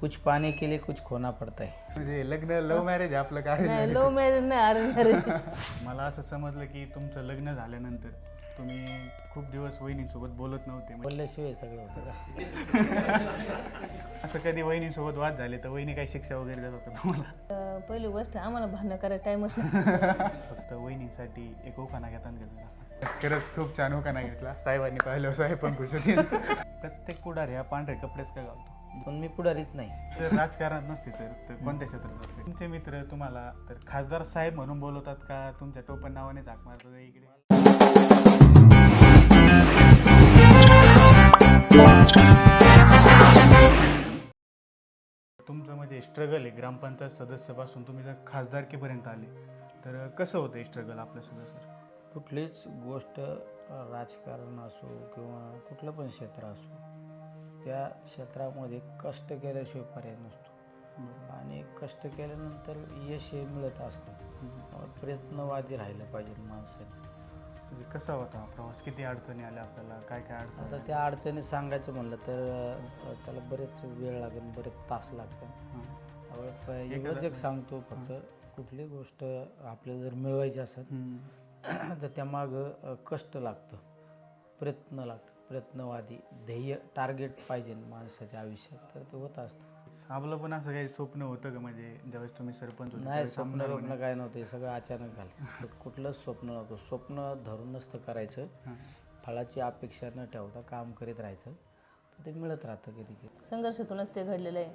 कुछ पाने के लिए कुछ खोना पड़ता है। म्हणजे लग्न लव्ह मॅरेज आपलं काय? नाही लव्ह मॅरेज नाही अरेंज मॅरेज मला असं समजलं की तुमचं लग्न झाल्यानंतर तुम्ही खूप दिवस वहिनीसोबत बोलत नव्हते. म्हणजे बोलल्याशिवाय सगळं होतं का? असं कधी वहिनीसोबत वाद झाले तर वहिनी काही शिक्षा वगैरे देत होतं तुम्हाला? पहिली गोष्ट आम्हाला भांडणं करायला टाइमच नाही. फक्त वहिनीसाठी एक उखाणा घेता का जरा खरंच खूप छान उखाणा घेतला. साहेबांनी पाहिलं साहेब पण खुश होतील. प्रत्येक पुढारी हा पांढरे कपडेच का घालतो? पण मी पुढारीत नाही. तर राजकारणात नसते सर. तर कोणत्या क्षेत्रात असते तुमचे मित्र तुम्हाला तर खासदार साहेब म्हणून बोलवतात का? तुमच्या टोपण नावाने झाक मारतात इकडे? तुमचं म्हणजे स्ट्रगल आहे ग्रामपंचायत सदस्यापासून तुम्ही जर खासदारकीपर्यंत आले तर कसं होतं स्ट्रगल आपलं सुद्धा सर? कुठलीच गोष्ट राजकारण असो किंवा कुठलं पण क्षेत्र असो त्या क्षेत्रामध्ये कष्ट केल्याशिवाय पर्याय नसतो. आणि कष्ट केल्यानंतर यश हे मिळत असतं. प्रयत्नवादी राहिलं पाहिजे माणसाने. म्हणजे कसा होता हा प्रवास? किती अडचणी आल्या आपल्याला? काय काय आता अडचणी त्या अडचणी सांगायचं म्हणलं तर अं, त्याला बरेच वेळ लागेल बरेच तास लागतात. हां. त्यामुळे प- एवढंच एक सांगतो फक्त कुठली गोष्ट आपल्याला जर मिळवायची असेल हम्म. तर त्यामागं अ, कष्ट लागतं प्रयत्न लागतं. प्रयत्नवादी ध्येय टार्गेट पाहिजे माणसाच्या आयुष्यात. तर ते होत असतं. आपलं पण असं काही स्वप्न होतं का? म्हणजे ज्यावेळेस तुम्ही सरपंच होते नाही त्यावेळेस स्वप्न स्वप्न? काय नव्हतं हे सगळं अचानक झालं. कुठलंच स्वप्न नव्हतं. स्वप्न धरून नसतं करायचं. हां. फळाची अपेक्षा न ठेवता काम करीत राहायचं. तर ते मिळत राहतं कधी कधी. संघर्षातूनच ते घडलेलं आहे.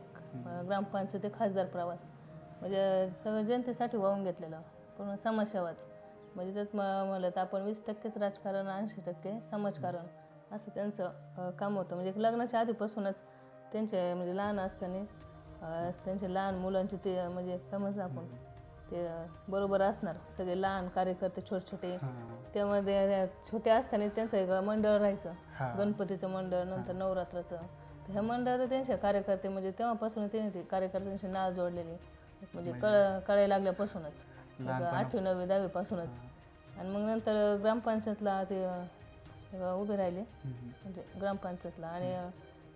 ग्रामपंचायत ते खासदार प्रवास. म्हणजे सगळं जनतेसाठी वाहून घेतलेलं. पूर्ण समाजसेवाच. म्हणजे त्यात म- म्हणलं तर आपण वीस टक्केच राजकारण ऐंशी टक्के समाजकारण. असं त्यांचं काम होतं. म्हणजे लग्नाच्या आधीपासूनच त्यांचे म्हणजे लहान असताना अं, त्यांचे लहान मुलांचे ते म्हणजे काय म्हणतो आपण ते बरोबर असणार. सगळे लहान कार्यकर्ते छोटे छोटे. त्यामध्ये त्या छोटे असताना त्यांचं एक मंडळ राहायचं. गणपतीचं मंडळ नंतर नवरात्राचं. तर ह्या मंडळात त्यांचे कार्यकर्ते म्हणजे तेव्हापासून त्यांनी ते कार्यकर्त्यांशी नाव जोडलेली. म्हणजे कळ कळायला लागल्यापासूनच. आठवी नववी दहावीपासूनच. आणि मग नंतर ग्रामपंचायतला ते उभे राहिले. म्हणजे ग्रामपंचायतला. आणि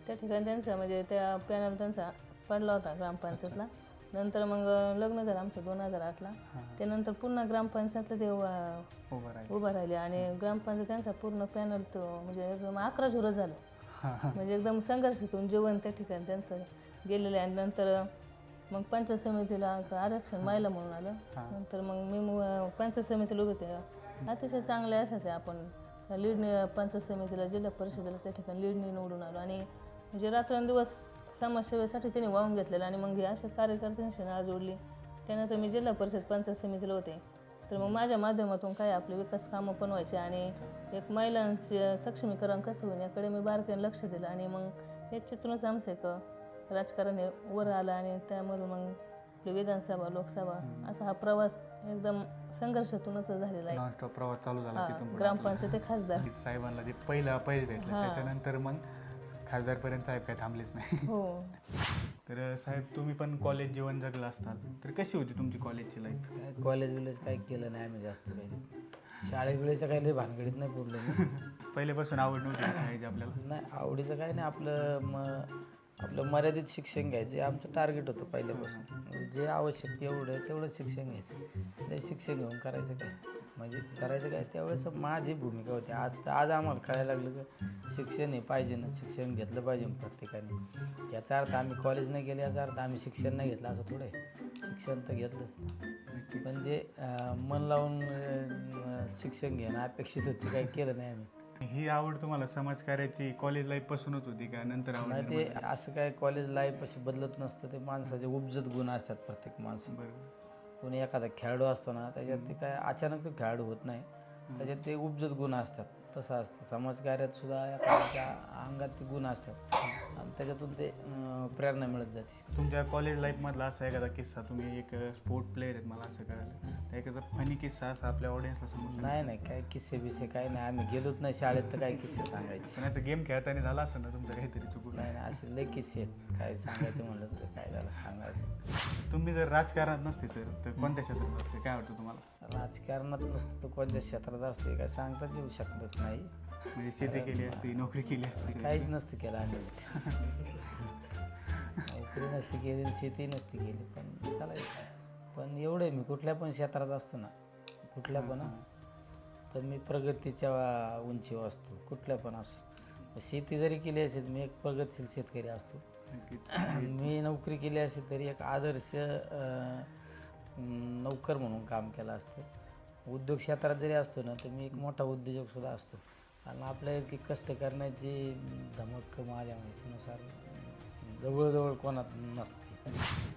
त्या ठिकाणी त्यांचा म्हणजे त्या पॅनल त्यांचा पडला होता ग्रामपंचायतला. नंतर मग लग्न झालं आमचं दोन हजार आठला. त्यानंतर पुन्हा ग्रामपंचायतला ते उभं राहील. आणि ग्रामपंचायत त्यांचा पूर्ण पॅनल तो म्हणजे एकदम अकरा झुरं झालं म्हणजे एकदम संघर्षातून जीवन त्या ठिकाणी त्यांचं गेलेलं आहे. आणि नंतर मग पंचायत समितीला आरक्षण महिला म्हणून आलं. नंतर मग मी पंचायत समितीला उभे होते. अतिशय चांगले असायचे आपण. लीडने पंचायत समितीला जिल्हा परिषदेला त्या ठिकाणी लीडने निवडून आलो. आणि म्हणजे रात्रंदिवस समाजसेवेसाठी त्यांनी वाहून घेतलेलं आणि मग हे अशा कार्यकर्त्यांशी नाळ जोडली. त्यानंतर मी जिल्हा परिषद पंचायत समितीला होते. तर मग माझ्या माध्यमातून काय आपले विकास कामं पण व्हायचे आणि एक महिलांचे सक्षमीकरण कसं होईल याकडे मी बारकाईने लक्ष दिलं आणि मग याच्यातूनच आमचं एक राजकारण हे वर आलं आणि त्यामधून मग आपली विधानसभा लोकसभा असा हा प्रवास एकदम संघर्षातूनच झालेला आहे. नॉनस्टॉप प्रवास चालू झाला हा, तिथून पुढे ग्रामपंचायत ते खासदार. आपला. साहेबांना जे पहिलं अपयश भेटलं. त्याच्यानंतर मग खासदारपर्यंत साहेब काही थांबलेच नाही. हो. तर साहेब तुम्ही पण कॉलेज जीवन जगला असताल तर कशी होती तुमची कॉलेजची लाईफ काय कॉलेज बिलेज काही केलं नाही आम्ही जास्त काही. शाळे बिळेच्या काही लई भानगडीत नाही पडलो मी. पहिल्यापासून आवड नव्हती शाळेची आपल्याला? नाही आवडीचं काही नाही. आपलं म आपलं मर्यादित शिक्षण घ्यायचं हे आमचं टार्गेट होतं पहिल्यापासून. म्हणजे जे आवश्यक एवढं तेवढं शिक्षण घ्यायचं. ते शिक्षण घेऊन करायचं काय? म्हणजे करायचं काय? त्यावेळेस माझी भूमिका होती. आज तर आज आम्हाला कळायला लागलं की शिक्षण हे पाहिजे ना. शिक्षण घेतलं पाहिजे प्रत्येकाने. याचा अर्थ आम्ही कॉलेज नाही गेले याचा अर्थ आम्ही शिक्षण नाही घेतलं असं थोडं शिक्षण तर घेतलंच ना. पण जे अं, मन लावून शिक्षण घेणं अपेक्षित होतं. काही केलं नाही आम्ही. ही आवड तुम्हाला समाजकार्याची कॉलेज लाईफ पासूनच होती का नंतर आवड नाही ते असं काय कॉलेज लाईफ अशी बदलत नसतं. ते माणसाचे उपजत गुण असतात प्रत्येक माणसं बरोबर. कोणी एखादा खेळाडू असतो ना त्याच्यात ते काय अचानक तो खेळाडू होत नाही. त्याच्यात ते उपजत गुण असतात. तसं असतं. समाजकार्यात सुद्धा एखाद्याच्या अंगात ते गुण असतात. आणि त्याच्यातून ते अं, प्रेरणा मिळत जाते. तुमच्या कॉलेज लाईफमधला असा एखादा किस्सा तुम्ही एक स्पोर्ट प्लेअर आहेत मला असं कळालं. एखादा फनी किस्सा असा आपल्या ऑडियन्सला समजून नाही नाही काय किस्से बिस्से काय नाही. आम्ही गेलोच नाही शाळेत तर काय किस्से सांगायचे? याचं गेम खेळताना झाला असं ना तुमचं काहीतरी चुकून? नाही नाही असे लय किस्से आहेत. काय सांगायचं म्हणलं तर काय झालं सांगायचं. तुम्ही जर राजकारणात नसते सर तर कोणत्या क्षेत्रात असते? काय वाटतं तुम्हाला? राजकारणात नसतं तर कोणत्या क्षेत्रात असते? काय सांगताच येऊ शकत नाही. म्हणजे शेती केली असती नोकरी केली असती काहीच नसतं केलं आम्ही. नोकरी नसती केली शेती नसती केली पण चालायचं. पण एवढं आहे मी कुठल्या पण क्षेत्रात असतो ना कुठल्या पण तर मी प्रगतीच्या उंचीवर असतो कुठल्या पण असतो शेती जरी केली असेल मी एक प्रगतशील शेतकरी असतो. मी नोकरी केली असेल तरी एक आदर्श नोकर म्हणून काम केलं असतं. उद्योग क्षेत्रात जरी असतो ना तर मी एक मोठा उद्योजक सुद्धा असतो. आणि आपल्या इतकी कष्ट करण्याची धमक माझ्या माहितीनुसार जवळजवळ कोणात नसते.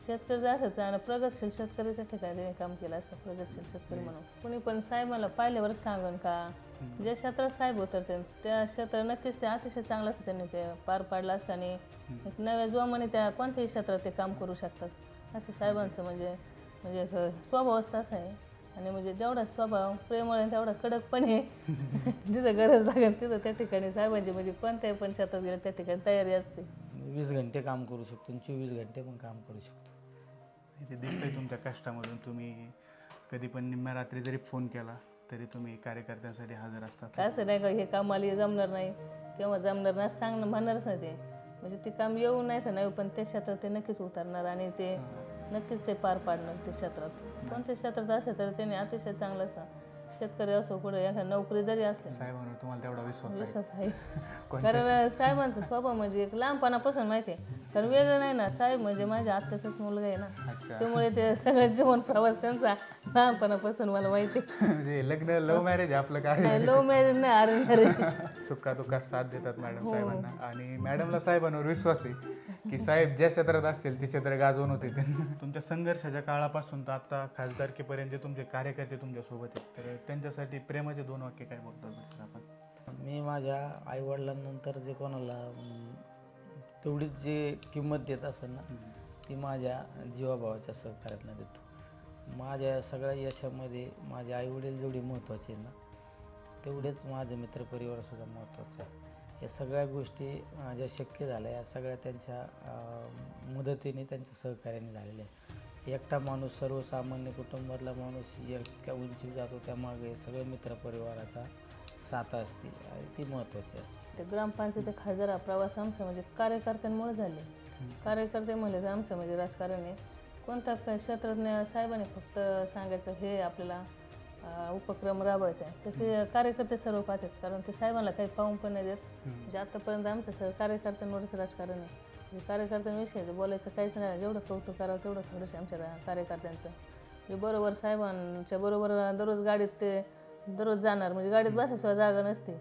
शेतकरी जर असत आणि प्रगतशील शेतकरी त्या ठिकाणी त्यांनी काम केलं असतं प्रगतशील शेतकरी म्हणून. कुणी पण साहेबाला पाहिल्यावर सांगन का? ज्या क्षेत्रात साहेब उतरते त्या क्षेत्र नक्कीच ते अतिशय चांगलं असतं त्यांनी ते पार पाडलं असतं आणि एक नव्या जोमाने त्या कोणत्याही क्षेत्रात ते काम करू शकतात. असं साहेबांचं म्हणजे म्हणजे एक स्वभावच तसा आहे. आणि म्हणजे जेवढा स्वभाव प्रेमळ आहे तेवढा कडक पण आहे जिथं गरज लागेल तिथं त्या ठिकाणी साहेबांची म्हणजे कोणत्याही पण क्षेत्रात गेलं त्या ठिकाणी तयारी असते. वीस घंटे काम करू शकतो आणि चोवीस घंटे पण काम करू शकतो. ते दिसतंय तुमच्या कष्टामधून. तुम्ही कधी पण निम्म्या रात्री जरी फोन केला तरी तुम्ही कार्यकर्त्यांसाठी हजर असतात. असं नाही का हे काम मला जमणार नाही किंवा जमणार नाही सांगणं म्हणणारच नाही ते. म्हणजे ते काम येऊ नाही तर नाही पण त्या क्षेत्रात ते नक्कीच उतरणार आणि ते नक्कीच ते पार पाडणार ते क्षेत्रात. कोणत्या क्षेत्रात असेल तर त्याने अतिशय चांगलं असं शेतकरी असो कुठे एखादा नोकरी जरी असली साहेबांवर तुम्हाला तेवढा विश्वास आहे. विश्वास आहे. कारण साहेबांचा स्वभाव म्हणजे एक लहानपणापासून माहिती आहे. कारण वेगळं नाही ना साहेब म्हणजे माझ्या आत्याचाच मुलगा आहे ना. त्यामुळे ते सगळं जीवन प्रवास त्यांचा लहानपणापासून मला माहिती आहे. म्हणजे लग्न लव्ह मॅरेज आपलं काय? लव्ह मॅरेज नाही अरेंज मॅरेज सुखा दुःखात साथ देतात मॅडम साहेबांना. आणि मॅडमला साहेबांवर विश्वास आहे की साहेब ज्या क्षेत्रात असतील ते क्षेत्र गाजवून होते. तुमच्या संघर्षाच्या काळापासून तर आता खासदारकीपर्यंत जे तुमचे कार्यकर्ते तुमच्यासोबत आहेत. तर त्यांच्यासाठी प्रेमाचे दोन वाक्य काय बोलतात आपण? मी माझ्या आईवडिलांनंतर जे कोणाला तेवढीच जे किंमत देत असेल ना ती माझ्या जीवाभावाच्या सहकार्यातनं देतो. माझ्या सगळ्या यशामध्ये माझे आईवडील जेवढे महत्त्वाचे आहेत ना तेवढेच माझं मित्रपरिवारसुद्धा महत्त्वाचं आहे या सगळ्या गोष्टी ज्या शक्य झाल्या या सगळ्या त्यांच्या मदतीने त्यांच्या सहकार्याने झालेल्या आहेत. एकटा माणूस सर्वसामान्य कुटुंबातला माणूस इतक्या उंची जातो त्यामागे सगळं मित्रपरिवाराचा साथ असते आणि ती महत्त्वाची असते. ते ग्रामपंचायत खासदार हा प्रवास आमचा म्हणजे कार्यकर्त्यांमुळे झाले. कार्यकर्ते म्हणले तर आमचं म्हणजे राजकारण आहे. कोणता क- क्षेत्रज्ञ साहेबांनी फक्त सांगायचं हे आपल्याला अं, उपक्रम राबवायचा आहे. तर ते कार्यकर्ते सर्व पाहतात कारण ते साहेबांना काही पाहून पण नाही देत. म्हणजे आतापर्यंत आमचं सर कार्यकर्त्यांवरच राजकारण आहे. म्हणजे कार्यकर्त्यांविषयी बोलायचं काहीच नाही जेवढं कौतुक करावं तेवढं थोडंसं आमच्या रा- कार्यकर्त्यांचं. म्हणजे बरोबर साहेबांच्या बरोबर दररोज गाडीत ते दररोज जाणार. म्हणजे गाडीत सुद्धा जागा नसते.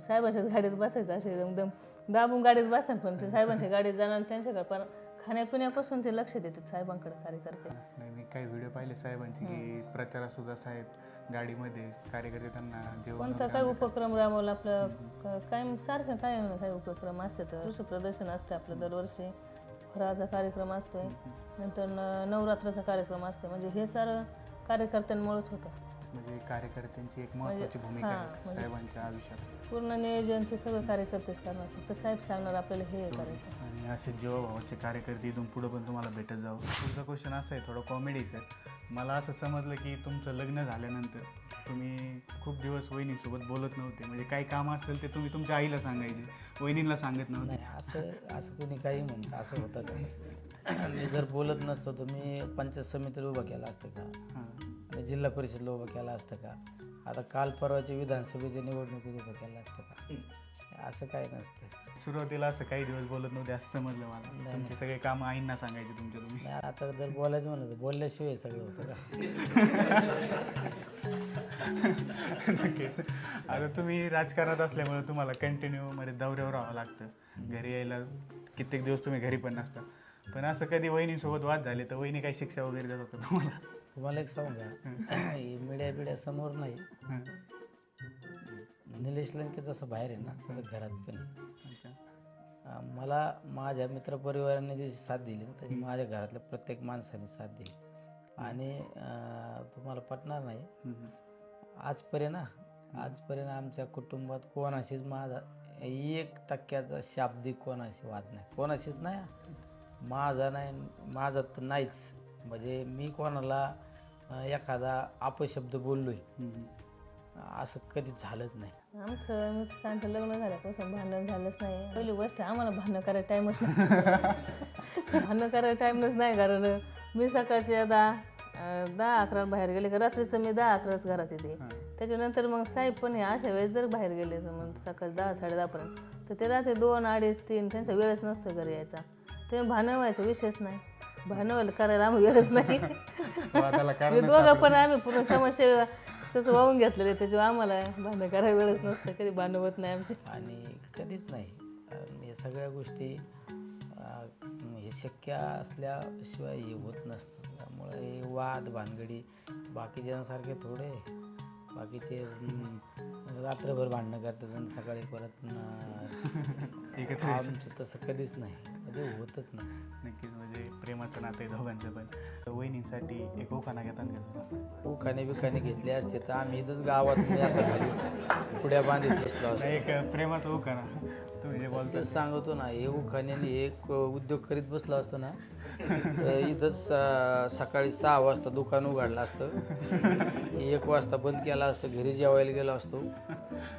साहेबांच्याच गाडीत बसायचं असे एकदम दाबून गाडीत बसतात पण ते साहेबांच्या गाडीत जाणार त्यांच्याकडे पण खाण्यापिण्यापासून ते लक्ष देतात साहेबांकडे कार्यकर्ते. नाही मी काही व्हिडिओ पाहिले साहेबांचे की प्रचारात सुद्धा साहेब गाडीमध्ये कार्यकर्ते त्यांना जेवण कोणता काय उपक्रम राबवला आपलं? क- काय सारखं काय ना काय उपक्रम असते तर? कृषी प्रदर्शन असते आपलं दरवर्षी. फराळाचा कार्यक्रम असतोय. नंतर न- नवरात्राचा कार्यक्रम असतो म्हणजे हे सारं कार्यकर्त्यांमुळेच होतं. म्हणजे कार्यकर्त्यांची एक महत्वाची भूमिका हां, आहे म्हणजे- साहेबांच्या आयुष्यात. पूर्ण नियोजन ते सगळं कार्यकर्तेच करणार. फक्त साहेब सांगणार आपल्याला हे करायचं. आणि असे जीवाभावाचे कार्यकर्ते इथून पुढं पण तुम्हाला भेटत जावं पुढचा क्वेश्चन असा आहे थोडं कॉमेडी सर मला असं समजलं की तुमचं लग्न झाल्यानंतर तुम्ही खूप दिवस वहिनीसोबत बोलत नव्हते. म्हणजे काही काम असेल ते तुम्ही तुमच्या आईला सांगायचे वहिनीला सांगत नव्हते. नाही असं असं कोणी काही म्हणतं असं होतं का? मी जर बोलत नसतो तर मी पंचायत समितीला उभं केलं असतं का? मी जिल्हा परिषदला उभं केलं असतं का? आता काल परवाच्या विधानसभेच्या निवडणुकीत उभं केलं असतं का? असं काही नसतं. सुरुवातीला असं काही दिवस बोलत नव्हते असं समजलं मला. तुमचे सगळे काम आईंना सांगायचे तुमच्या तुम्ही. नाही आता जर बोलायचं म्हणलं तर बोलल्याशिवाय सगळं होतं का? नक्कीच. आता तुम्ही राजकारणात असल्यामुळे तुम्हाला कंटिन्यू मध्ये दौऱ्यावर राहावं लागतं. घरी यायला कित्येक दिवस तुम्ही घरी पण नसता. पण असं कधी वहिनीसोबत वाद झाले तर वहिनी काही शिक्षा वगैरे देत होतं तुम्हाला तुम्हाला एक सांगू का हे मीडिया बिड्या समोर नाही हं. निलेश लंके जसं बाहेर आहे ना तसं घरात पण आहे. अच्छा. अं, मला माझ्या मित्रपरिवाराने जी साथ दिली ना त्याची माझ्या घरातल्या प्रत्येक माणसाने साथ दिली आणि अं, तुम्हाला पटणार नाही हं, हं. आजपर्यंत ना आजपर्यंत आमच्या कुटुंबात कोणाशीच माझा एक टक्क्याचा शाब्दिक कोणाशी वाद नाही कोणाशीच नाही. माझा नाही माझा तर नाहीच. म्हणजे मी कोणाला एखादा अपशब्द बोललोय. असं कधीच झालंच नाही. आमचं मी सांगते लग्न झाल्यापासून भांडण झालंच नाही. पहिली गोष्ट आम्हाला भांडणं करायला टाईमच नाही. भांडणं करायला टाईमच नाही कारण मी सकाळच्या दहा दहा अकरा बाहेर गेले का रात्रीचं मी दहा अकराच घरात येते. त्याच्यानंतर मग साहेब पण हे अशा वेळेस जर बाहेर गेले तर मग सकाळी दहा साडे दहापर्यंत तर ते रात्री दोन अडीच तीन त्यांचा वेळच नसतो घरी यायचा. ते भांडण व्हायचा विषयच नाही. भांडण व्हायला करायला आम्ही वेळच नाही. दोघं पण आम्ही पूर्ण समस्या तसं वाहून घेतलेलं त्याच्यावर आम्हाला भांडण करायला वेळच नसतं कधी भांडण होत नाही आमची. आणि कधीच नाही. कारण हे सगळ्या गोष्टी हे शक्य असल्याशिवाय हे होत नसतं. त्यामुळे हे वाद भानगडी बाकीच्यांसारखे थोडे. बाकीचे रात्रभर भांडणं करतात आणि सकाळी परत आमचं तसं कधीच नाही. कधी होतच नाही नक्कीच म्हणजे प्रेमाचं नातं आहे दोघांचं पण. वहिनींसाठी एक ओखाना घेतात का सर उखाणे बिखाणे घेतले असते तर आम्ही इथंच गावात मी आता खाली पुड्या बांधित बसलो असतो. एक प्रेमाचं ओखाना तुम्ही जे बोलता. तेच सांगतो ना हे उखाण्याने एक उद्योग करीत बसलो असतो ना तर इथंच स- सकाळी सहा वाजता दुकान उघडलं असतं. एक वाजता बंद केलं असतं घरी जेवायला गेलो असतो.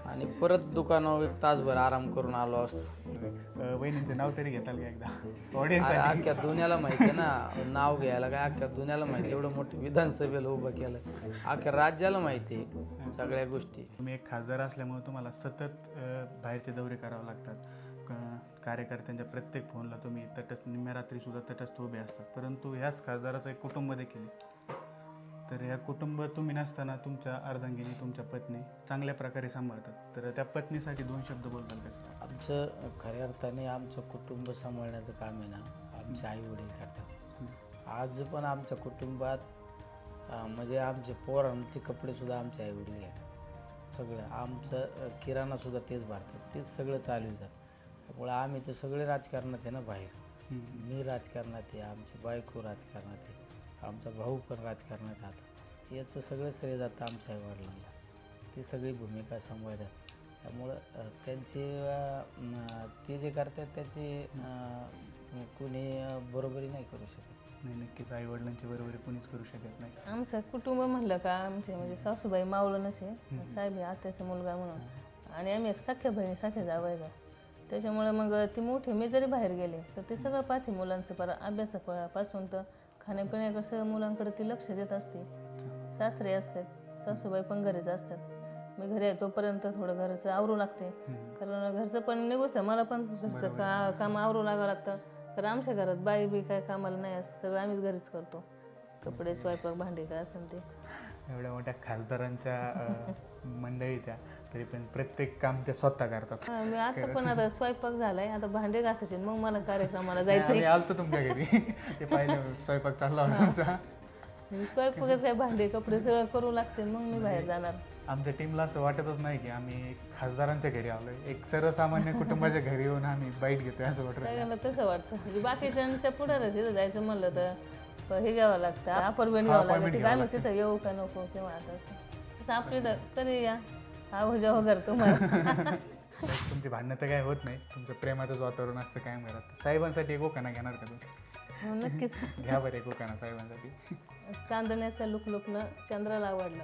आणि परत दुकानावर एक तासभर आराम करून आलो असतो. अं, वहिनींचं नाव तरी घेताल का एकदा? ऑडियन्स अख्ख्या दुनियाला माहिती आहे ना. नाव घ्यायला काय? अख्ख्या दुनियाला माहिती. एवढं मोठं विधानसभेला उभं केलं. अख्ख्या राज्याला माहिती आहे सगळ्या गोष्टी. तुम्ही एक खासदार असल्यामुळे तुम्हाला सतत बाहेरचे दौरे करावे लागतात. कार्यकर्त्यांच्या प्रत्येक फोनला तुम्ही तटस्थ निम्म्या रात्रीसुद्धा तटस्थ उभे असतात. परंतु ह्याच खासदाराचं एक कुटुंब देखील. तर या कुटुंब तुम्ही नसताना तुमच्या अर्धांगिनी तुमच्या पत्नी चांगल्या प्रकारे सांभाळतात. तर त्या पत्नीसाठी दोन शब्द बोलताल का? आमचं खऱ्या अर्थाने आमचं कुटुंब सांभाळण्याचं काम आहे ना आमचे आई वडील करतात. आज पण आमच्या कुटुंबात म्हणजे आमचे पोरांचे कपडेसुद्धा आमचे आई वडील घेतात. सगळं आमचं किराणासुद्धा तेच भरतात. तेच सगळं चालू येतात त्यामुळे आम्ही तर सगळे राजकारणात आहे ना बाहेर. मी राजकारणात आहे आमची बायको राजकारणात आहे आमचा भाऊ पण राजकारणात राहतात याचं सगळं श्रेय जातं आमच्या आईवडिलांना ती सगळी भूमिका सांभाळतात. त्यामुळं त्यांचे ते जे करतात त्याची कुणी बरोबरी नाही करू शकत. नाही नक्कीच. आई वडिलांची बरोबरी कोणीच करू शकत नाही. आमचं कुटुंब म्हणलं का आमचे म्हणजे सासूबाई मावळूनच आहे. साहेब आत्याचा मुलगा म्हणून. आणि आम्ही एक सख्या बहिणी सख्या जावायला. त्याच्यामुळे मग ती मोठी मी जरी बाहेर गेले तर ते सगळं पाहते मुलांचं. पर अभ्यासापासून तर खाण्यापिण्याकडे सगळं मुलांकडे ती लक्ष देत असते. सासरे असतात सासूबाई पण घरीच असतात. मी घरी आहे तोपर्यंत थोडं घरचं आवरू लागते. कारण घरचं पण निघूच आहे मला पण घरचं का काम आवरू लागावं लागतं. कारण आमच्या घरात बाई बी काय कामाला नाही असतं सगळं आम्हीच घरीच करतो. कपडे स्वयंपाक भांडी काय असेल ते. एवढ्या मोठ्या खासदारांच्या मंडळी त्या तरी पण प्रत्येक काम ते स्वतः करतात. मी आता पण आता स्वयंपाक झालाय आता भांडे घासायचे मग मला कार्यक्रमाला जायचं आलतो तुमच्या घरी. ते पाहिलं स्वयंपाक चालला होता तुमचा स्वयंपाकच काय भांडे कपडे सगळं करू लागते मग मी बाहेर जाणार. आमच्या टीमला असं वाटतच नाही की आम्ही खासदारांच्या घरी आलोय. एक सर्वसामान्य कुटुंबाच्या घरी येऊन आम्ही बाईट घेतोय असं वाटत. सगळ्यांना तसं वाटतं. म्हणजे बाकीच्यांच्या इथं जायचं म्हणलं तर हे घ्यावं लागतं. अपॉइंटमेंट घ्यावं लागतं. ठीक आहे, आम्ही तिथं येऊ का नको किंवा आता असं. तसं आपली इथं कधी या. आहो जाऊ घर तुम्हाला. तुमची भांडणं तर काय होत नाही. तुमचं प्रेमाचंच वातावरण असतं कायम घरात. साहेबांसाठी एक ओकाना घेणार का तुम्ही? हो, नक्कीच. घ्या बरं एक ओकाना साहेबांसाठी. चांदण्याचं लुक लुकनं चंद्राला आवडलं.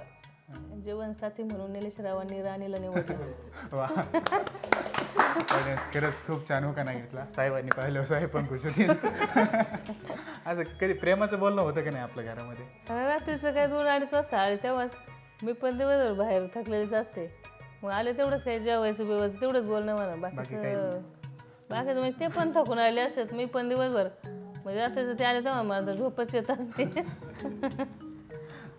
जीवन साथी म्हणून निलेश रावांनी राणीला निवडलं. वा. खरंच खूप छान ओकाना घेतला. साहेबांनी पाहिलं साहेब पण खुश होतील. असं कधी प्रेमाचं बोलणं होतं का नाही आपल्या घरामध्ये? रात्रीचं काय दोन अडीच वाजता आले तेव्हाच मी पण दिवसभर बाहेर थकलेलीच असते. मग आले तेवढंच काही जेवायचं बिवायचं तेवढंच बोलणं म्हणा. बाकीचं बाकीचं म्हणजे ते पण थकून आले असतात मी पण दिवसभर म्हणजे रात्रीचं ते आले तेव्हा मला झोपच येत असते.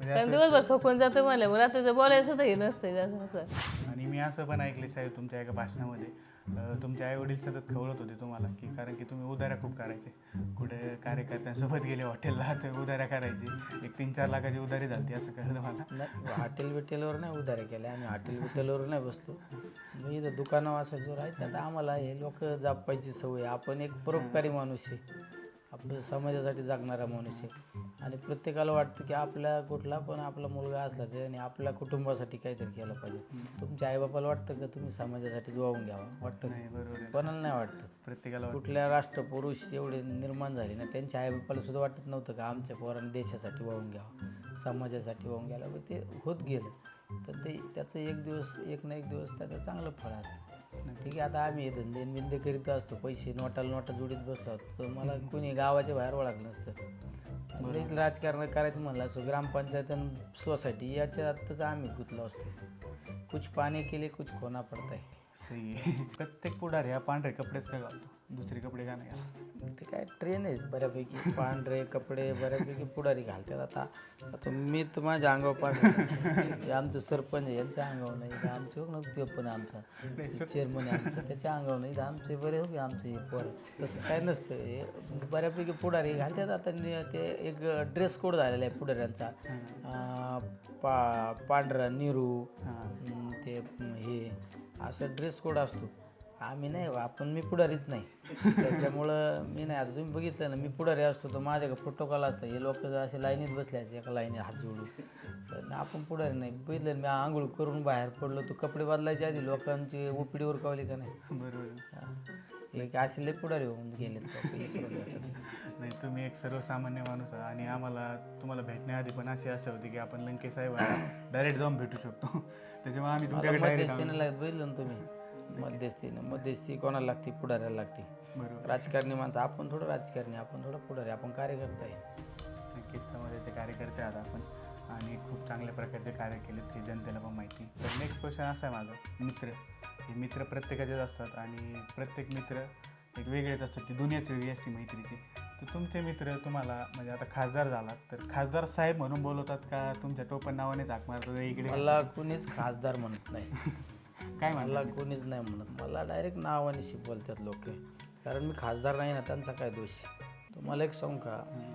म्हणजे कारण दिवसभर थकून जातं मला मग रात्रीचं बोलायचं सुद्धा हे नसतं जास्त असं. आणि मी असं पण ऐकले साहेब तुमच्या एका भाषणामध्ये. अं, तुमचे आई वडील सतत खवळत होते तुम्हाला की कारण की तुम्ही उधाऱ्या खूप करायचे. कुठे कार्यकर्त्यांसोबत गेले हॉटेलला तर उधाऱ्या करायचे. एक तीन चार लाखाची उधारी झाली असं कळलं मला. नाही हॉटेल बिटेलवर नाही उधारे केले आम्ही हॉटेल बिटेलवर नाही बसलो. मी इथं दुकानं वासायचो राहायचं आता आम्हाला हे लोक जापायची सवय. आपण एक परोपकारी माणूस आहे. आपलं समाजासाठी जगणारा माणूस आहे. आणि प्रत्येकाला वाटतं की आपल्या कुठला पण आपला मुलगा असला ते आणि आपल्या कुटुंबासाठी काहीतरी केलं पाहिजे. तुमच्या आईबापाला वाटतं का तुम्ही समाजासाठी वाहून घ्यावा? वाटतं? नाही बरोबर कोणाला नाही वाटतं. प्रत्येकाला. कुठल्या राष्ट्रपुरुष एवढे निर्माण झाले ना त्यांच्या आईबापाला सुद्धा वाटत नव्हतं का आमच्या पोराने देशासाठी वाहून घ्यावं समाजासाठी वाहून घ्यायला पण ते होत गेलं. पण ते त्याचं एक दिवस एक ना एक दिवस त्याचं चांगलं फळ असतं. ठीक आहे आता आम्ही धंदे न बिंदे करीत असतो पैसे नोटाला नोटा जोडीत बसलो तर मला कोणी गावाच्या बाहेर ओळखलं नसतं. आणि लईच राजकारण करायचं म्हणलं असं ग्रामपंचायत आणि सोसायटी याच्या आत्ताच आम्ही गुंतलो असतो. कुछ पाने के लिए कुछ खोना पडता है सही आहे. प्रत्येक पुढारी हा पांढरे कपडेच का घालतो? दुसरे कपडे का नाही घालत ते काय ट्रेन आहे बऱ्यापैकी. पांढरे कपडे बऱ्यापैकी पुढारी घालतात आता. आता मी तर माझ्या अंगावर पांढरे आमचं सरपंच आहे यांच्या अंगावर नाही. आमचे हो ना ते पण आहे आमचा. चेअरमन आहे आमचा. त्याच्या अंगावर नाही. आमचे बरे हो की आमचे हे पोर तसं काय नसतं. हे बऱ्यापैकी पुढारी घालतात. आता नि- ते एक ड्रेस कोड झालेला आहे पुढाऱ्यांचा. अं, पा पांढरा निरू ते हे असं ड्रेस कोड असतो. आम्ही नाही आपण मी पुढारीच नाही. त्याच्यामुळं मी नाही आता तुम्ही बघितलं ना मी पुढारी असतो तर माझ्याकडे प्रोटोकॉल असतं. हे लोक असे लाईनीत बसले आहेत, एका लाईनीत हात जोडून. पण आपण पुढारी नाही. बघितलं मी आंघोळ करून बाहेर पडलो तर कपडे बदलायच्या आधी लोकांची ओपीडी उरकावली का नाही? बरोबर. एक असे लय पुढारी होऊन गेले. नाही तुम्ही एक सर्वसामान्य माणूस आहात आणि आम्हाला तुम्हाला भेटण्याआधी पण अशी आशा होती की आपण लंके साहेब डायरेक्ट जाऊन भेटू शकतो. त्याच्यामुळे आम्ही तुमच्याकडे बघितलं ना तुम्ही? मध्यस्थीने मध्यस्थी कोणाला लागते? पुढाऱ्याला लागते. बरोबर. राजकारणी माणसं आपण थोडं राजकारणी आपण थोडं पुढारी आपण कार्यकर्ता आहे. नक्कीच समाजाचे कार्यकर्ते आहात आपण आणि खूप चांगल्या प्रकारचे कार्य केलेत हे जनतेला पण माहिती. तर नेक्स्ट क्वेश्चन असा आहे माझा मित्र. हे मित्र प्रत्येकाचेच असतात आणि प्रत्येक मित्र एक वेगळेच असतात ती दुनियाच वेगळी असते मैत्रीची. तर तुमचे मित्र तुम्हाला म्हणजे आता खासदार झालात तर खासदार साहेब म्हणून बोलवतात का? तुमच्या टोपण नावानेच हाक मारतात इकडे मला कोणीच खासदार म्हणत नाही. काय म्हणलं मला कोणीच नाही म्हणत. मला डायरेक्ट नावाने बोलतात लोक. कारण मी खासदार नाही ना त्यांचा काय दोष? तुम्हाला एक सांगू का?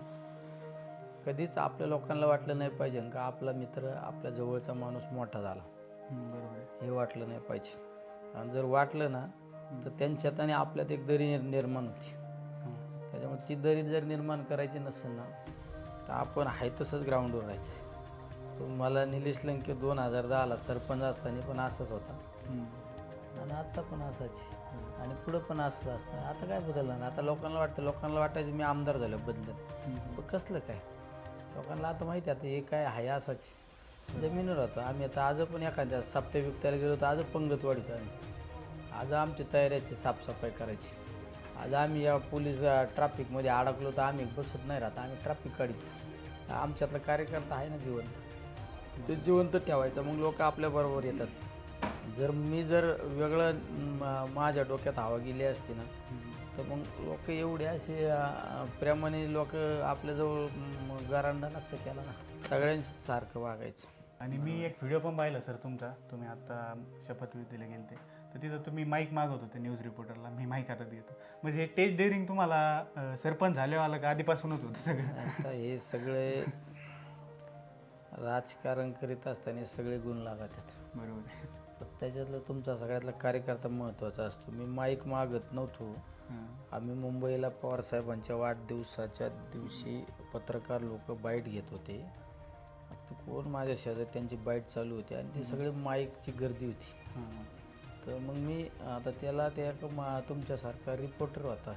कधीच आपल्या लोकांना वाटलं नाही पाहिजे का आपला मित्र आपल्या जवळचा माणूस मोठा झाला. बरोबर आहे. हे वाटलं नाही पाहिजे. आणि जर वाटलं ना तर त्यांच्यात आणि आपल्यात एक दरी निर- निर्माण होती. हं. त्याच्यामुळे ती दरी जर निर्माण करायची नसेल ना तर आपण आहे तसंच ग्राउंडवर राहायचं. तो मला निलेश लंके दोन हजार दहाला सरपंच असताना पण असंच होता. आणि आता पण असाच आणि पुढं पण असंच असतं. आता काय बदललं ना आता लोकांना वाटतं लोकांना वाटायचं मी आमदार झालो बदलत. कसलं काय? लोकांना आता माहिती आहे आता हे काय आहे असाच जमिनीवर राहतो आम्ही आता आज पण एखाद्या सप्त्या बिप्त्याला गेलो तर आज पंगत वाढतो आम्ही. आज आमची तयारी आहे ती साफसफाई करायची. आज आम्ही या पोलीस ट्रॅफिकमध्ये अडकलो तर आम्ही बसत नाही राहत. आम्ही ट्रॅफिक काढतो. आमच्यातला कार्यकर्ता आहे ना जिवंत. ते जिवंत ठेवायचं. मग लोक आपल्याबरोबर येतात. जर मी जर वेगळं म- माझ्या डोक्यात हवा गेली असती ना तर मग लोक एवढे असे अं, प्रेमाने लोक आपल्याजवळ म, गरांडा नसतं केला ना. सगळ्यांशी सारखं वागायचं. आणि मी एक व्हिडिओ पण पाहिला सर तुमचा. तुम्ही आता शपथविधीला गेलते. तर तिथं तुम्ही माईक मागत होते न्यूज रिपोर्टरला मी माईक हातात देतो म्हणजे टेस्ट डेअरिंग तुम्हाला अं, सरपंच झाल्यावर आलं का? आधीपासूनच होतं सगळं. आता हे सगळे राजकारण करीत असताना सगळे गुण लागतात बरोबर आहे. त्याच्यातलं तुमचा सगळ्यातला कार्यकर्ता महत्त्वाचा असतो. मी माईक मागत नव्हतो. आम्ही मुंबईला पवारसाहेबांच्या वाढदिवसाच्या दिवशी पत्रकार लोक बाईट घेत होते. कोण माझ्या शेजारी त्यांची बाईट चालू होती आणि ती सगळी माईकची गर्दी होती. तर मग मी आता त्याला त्या एका मा तुमच्यासारखा रिपोर्टर होता.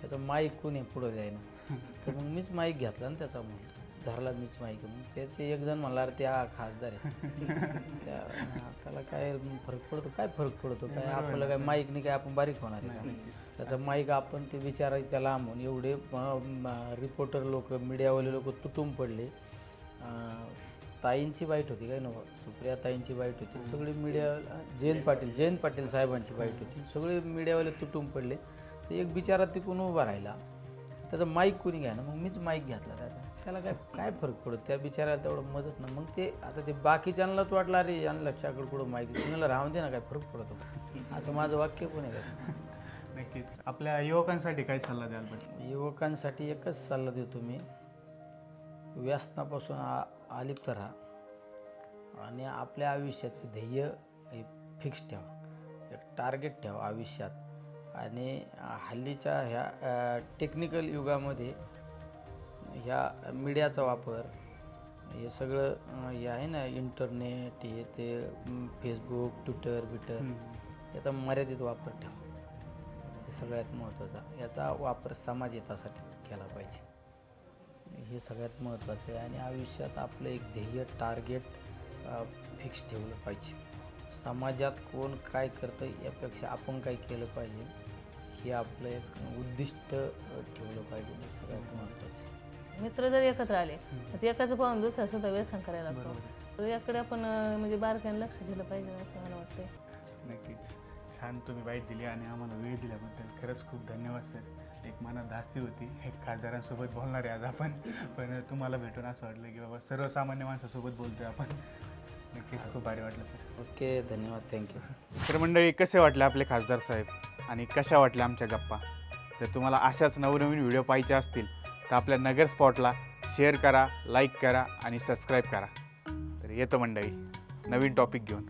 त्याचा माईक कोणी पुढं द्यायना. तर मग मीच माईक घेतला ना त्याचा मग धरला मीच माईक मग ते ते एक जण म्हणला "अरे ते हा खासदार आहे. त्या हा, त्याला काय फरक पडतो? काय फरक पडतो? काय आपल्याला काय माईकने काय आपण बारीक होणार आहे का? त्याचा माईक आपण ते विचारायचं त्याला लांबून एवढे रिपोर्टर लोक मीडियावाले लोक तुटून पडले. अं, ताईंची बाईट होती काय नव्ह? सुप्रिया ताईंची बाईट होती. सगळी मीडिया जयंत पाटील जयंत पाटील. साहेबांची बाईट होती. सगळे मीडियावाले तुटून पडले. तर एक बिचारा तिकून उभा राहिला. त्याचा माईक कोणी घ्या ना मग मीच माईक घेतला त्याचा. त्याला काय काय फरक पडत? त्या बिचाराला तेवढं मदत ना. मग ते आता ते बाकीच्यांनाच वाटलं अरे यांना लक्षाकडे कुठं माईक तुम्हाला राहून दे ना काय फरक पडतो. असं माझं वाक्य पण आहे. नक्कीच. आपल्या युवकांसाठी काय सल्ला द्याल युवकांसाठी एकच सल्ला देतो मी. व्यसनापासून आ आलिप्त राहा. आणि आपल्या आयुष्याचे ध्येय हे फिक्स ठेवा. एक टार्गेट ठेवा आयुष्यात. आणि हल्लीच्या ह्या टेक्निकल युगामध्ये ह्या मीडियाचा वापर हे सगळं हे आहे ना इंटरनेट हे ते फेसबुक ट्विटर बिटर याचा मर्यादित वापर ठेवा. हे सगळ्यात महत्त्वाचा याचा वापर समाज हितासाठी केला पाहिजे. हे सगळ्यात महत्त्वाचं आहे आणि आयुष्यात आपलं एक ध्येय टार्गेट फिक्स ठेवलं पाहिजे. समाजात कोण काय करतं यापेक्षा आपण काय केलं पाहिजे हे आपलं एक उद्दिष्ट ठेवलं पाहिजे. हे सगळ्यात महत्त्वाचं मित्र जर एकत्र आले तर एकाचं पाहून दुसरा सुद्धा व्यसन करायला लागतो. तर याकडे आपण अं, म्हणजे बारकाईने लक्ष दिलं पाहिजे असं मला वाटतंय. नक्कीच. छान तुम्ही बाईट दिली आणि आम्हाला वेळ दिल्याबद्दल खरंच खूप धन्यवाद सर. एक मनात धास्ती होती. एक खासदारांसोबत बोलणार आहे आज आपण. पण तुम्हाला भेटून असं वाटलं की बाबा सर्वसामान्य माणसासोबत बोलतोय आपण. नक्कीच खूप भारी वाटलं सर. ओके धन्यवाद. थँक्यू तर मंडळी कसे वाटले आपले खासदार साहेब? आणि कशा वाटल्या आमच्या गप्पा? तर तुम्हाला अशाच नवनवीन व्हिडिओ पाहिजे असतील तर आपल्या नगर स्पॉटला शेअर करा लाईक करा आणि सबस्क्राईब करा. तर येतो मंडळी नवीन टॉपिक घेऊन.